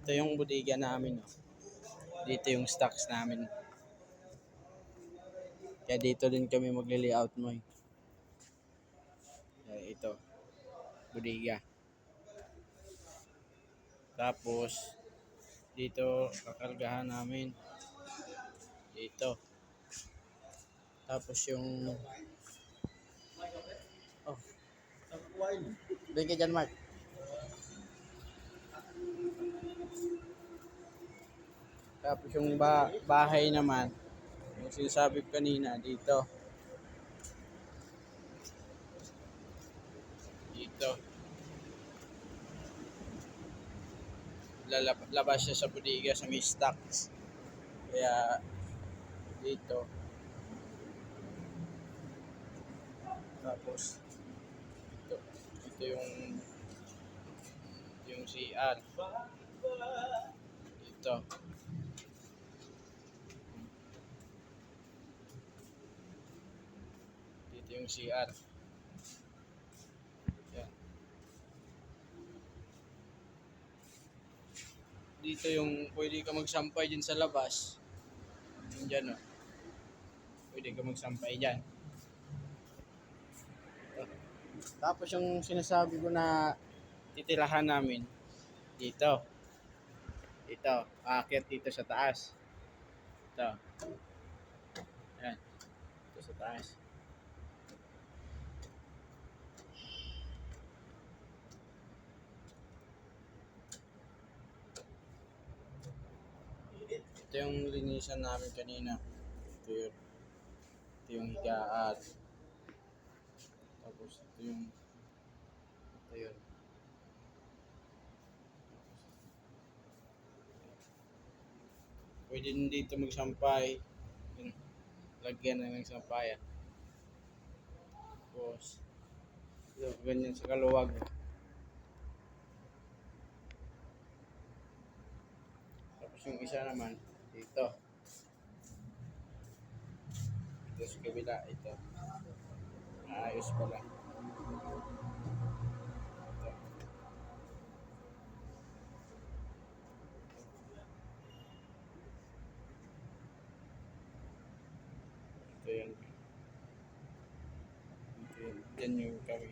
Ito yung bodega namin. Oh. Dito yung stocks namin. Kaya dito din kami magli-layout mo. Eh. Ito. Bodega. Tapos, dito kakargahan namin. Dito. Tapos yung... Oh. Ka dyan, Mark. Tapos yung ba bahay naman, yung sinasabi kanina, dito. Dito. Lalab labas siya sa bodega sa may stocks. Kaya dito. Tapos ito, ito yung yung CR. Ito. Dito yung CR. Dito yung pwede ka magsampay din sa labas. Yung dyan, oh. Pwede ka magsampay dyan. Tapos yung sinasabi ko na titirahan namin dito. Dito. Aakyat dito sa taas. Ito. Ayan. Dito sa taas. Yung linisan namin kanina. Ito yun. Ito yung higaan. Tapos ito yung ito yun. Pwede din dito magsampay. Lagyan na ng sampayan. Tapos ito, ganyan sa kaluwag. Tapos yung isa naman dito. Ito sa kabila, ito. Ayos pala. Ito. Ito. Ito yan. Yan yung kami.